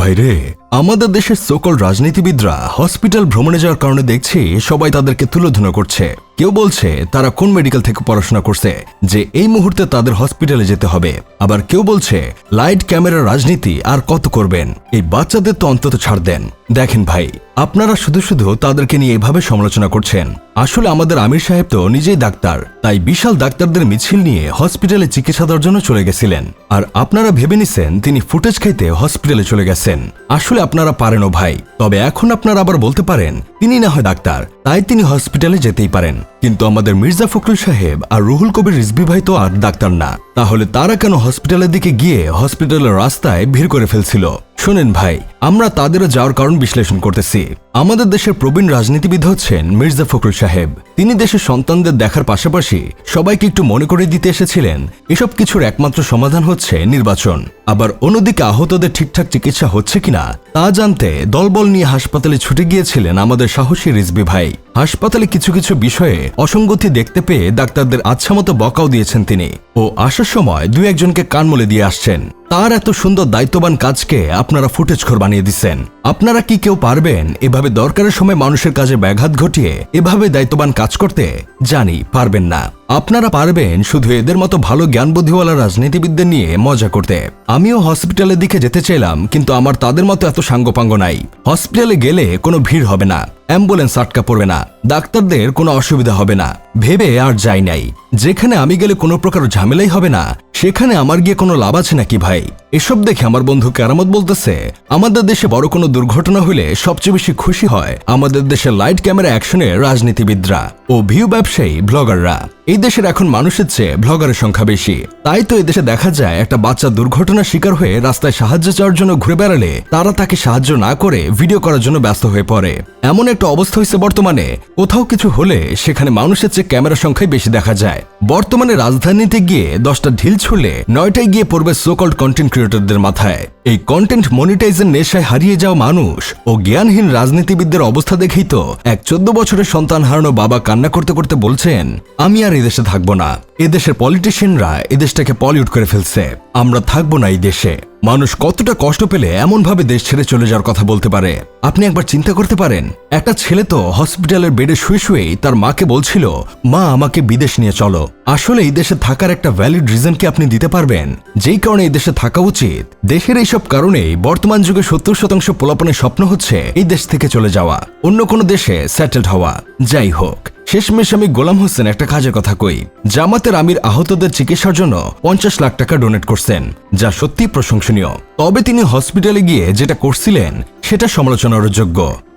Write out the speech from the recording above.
ভাইরে আমাদের দেশের সকল রাজনীতিবিদরা হসপিটাল ভ্রমণে যাওয়ার কারণে দেখছি সবাই তাদেরকে তুলোধনা করছে। কেউ বলছে তারা কোন মেডিকেল থেকে পড়াশোনা করছে, যে এই মুহূর্তে তাদের হসপিটালে যেতে হবে। আবার কেউ বলছে লাইট ক্যামেরা রাজনীতি আর কত করবেন? এই বাচ্চাদের তো অন্তত ছাড় দেন। দেখেন ভাই, আপনারা শুধু শুধু তাদেরকে নিয়ে এভাবে সমালোচনা করছেন। আসলে আমাদের আমির সাহেব তো নিজেই ডাক্তার, তাই বিশাল ডাক্তারদের মিছিল নিয়ে হসপিটালে চিকিৎসা দেওয়ার জন্য চলে গেছিলেন। আর আপনারা ভেবে নিছেন তিনি ফুটেজ খাইতে হসপিটালে চলে গেছেন। আসলে আপনারা পারেনও ভাই। তবে এখন আপনারা আবার বলতে পারেন, তিনি না হয় ডাক্তার, তাই তিনি হসপিটালে যেতেই পারেন। কিন্তু আমাদের মির্জা ফখরুল সাহেব আর রুহুল কবির রিজবি ভাই তো আর ডাক্তার না। তাহলে তারা কেন হসপিটালের দিকে গিয়ে হসপিটালের রাস্তায় ভিড় করে ফেলছিল? শোনেন ভাই, আমরা তাদেরও যাওয়ার কারণ বিশ্লেষণ করতেছি। আমাদের দেশের প্রবীণ রাজনীতিবিদ হচ্ছেন মির্জা ফখরুল সাহেব। তিনি দেশের সন্তানদের দেখার পাশাপাশি সবাইকে একটু মনে করে দিতে এসেছিলেন। এসব কিছুর একমাত্র সমাধান হচ্ছে নির্বাচন। আবার অন্যদিকে আহতদের ঠিকঠাক চিকিৎসা হচ্ছে কিনা, তা জানতে দলবল নিয়ে হাসপাতালে ছুটে গিয়েছিলেন আমাদের সাহসী রিজবি ভাই। হাসপাতালে কিছু কিছু বিষয়ে অসঙ্গতি দেখতে পেয়ে ডাক্তারদের আচ্ছা মতো বকাও দিয়েছেন তিনি। ও আসার সময় দু একজনকে কানমলে দিয়ে আসছেন। তার এত সুন্দর দায়িত্ববান কাজকে আপনারা ফুটেজ খোর বানিয়ে দিচ্ছেন। আপনারা কি কেউ পারবেন এভাবে দরকারের সময় মানুষের কাজে ব্যাঘাত ঘটিয়ে এভাবে দায়িত্ববান কাজ করতে? জানি, পারবেন না। আপনারা পারবেন শুধু এদের মতো ভালো জ্ঞান বুদ্ধিওয়ালা রাজনীতিবিদদের নিয়ে মজা করতে। আমিও হসপিটালের দিকে যেতে চাইলাম, কিন্তু আমার তাদের মতো এত সাঙ্গপাঙ্গ নাই। হসপিটালে গেলে কোনো ভিড় হবে না, অ্যাম্বুলেন্স আটকা পড়বে না, ডাক্তারদের কোনো অসুবিধা হবে না। ভেবে আর যাই নাই। যেখানে আমি গেলে কোনো প্রকার ঝামেলাই হবে না, সেখানে আমার গিয়ে কোনো লাভ আছে নাকি ভাই? এসব দেখে আমার বন্ধু কেরামত বলতেছে, আমাদের দেশে বড় কোনো দুর্ঘটনা হলে সবচেয়ে বেশি খুশি হয় আমাদের দেশের লাইট ক্যামেরা অ্যাকশনের রাজনীতিবিদরা ও ভিউ ব্যবসায়ী ব্লগাররা। এই দেশের এখন মানুষের চেয়ে ব্লগারের সংখ্যা বেশি। তাই তো দেশে দেখা যায় একটা বাচ্চা দুর্ঘটনার শিকার হয়ে রাস্তায় সাহায্য চাওয়ার জন্য ঘুরে বেড়ালে তারা তাকে সাহায্য না করে ভিডিও করার জন্য ব্যস্ত হয়ে পড়ে। এমন একটা অবস্থা হয়েছে বর্তমানে। কোথাও কিছু হলে সেখানে মানুষের চেয়ে ক্যামেরা সংখ্যাই বেশি দেখা যায়। বর্তমানে রাজধানীতে গিয়ে দশটা ঢিল ছুড়লে নয়টায় গিয়ে পড়বে সোকল্ড কন্টেন্ট ক্রিয়েটরদের মাথায়। এই কন্টেন্ট মনিটাইজের নেশায় হারিয়ে যাওয়া মানুষ ও জ্ঞানহীন রাজনীতিবিদদের অবস্থা দেখেই তো এক চোদ্দ বছরের সন্তান হারানো বাবা কান্না করতে করতে বলছেন, আমি আর এদেশে থাকব না। এদেশের পলিটিশিয়ানরা এদেশটাকে পলিউট করে ফেলছে। আমরা থাকব না এই দেশে। মানুষ কতটা কষ্ট পেলে এমনভাবে দেশ ছেড়ে চলে যাওয়ার কথা বলতে পারে? আপনি একবার চিন্তা করতে পারেন, একটা ছেলে তো হসপিটালের বেডে শুয়ে শুয়েই তার মাকে বলছিল, মা, আমাকে বিদেশ নিয়ে চলো। আসলে এই দেশে থাকার একটা ভ্যালিড রিজন কি আপনি দিতে পারবেন? যেই কারণে এই দেশে থাকা উচিত। দেশের এইসব কারণেই বর্তমান যুগে সত্তর শতাংশ পোলাপনের স্বপ্ন হচ্ছে এই দেশ থেকে চলে যাওয়া, অন্য কোনো দেশে সেটেলড হওয়া। যাই হোক শেষমেশ আমি গোলাম হোসেন একটা কাজের কথা কই। জামাতের আমির আহতদের চিকিৎসার জন্য পঞ্চাশ লাখ টাকা ডোনেট করছেন, যা সত্যি প্রশংসনীয়। তবে তিনি হসপিটালে গিয়ে যেটা করছিলেন, সেটা সমালোচনার যোগ্য।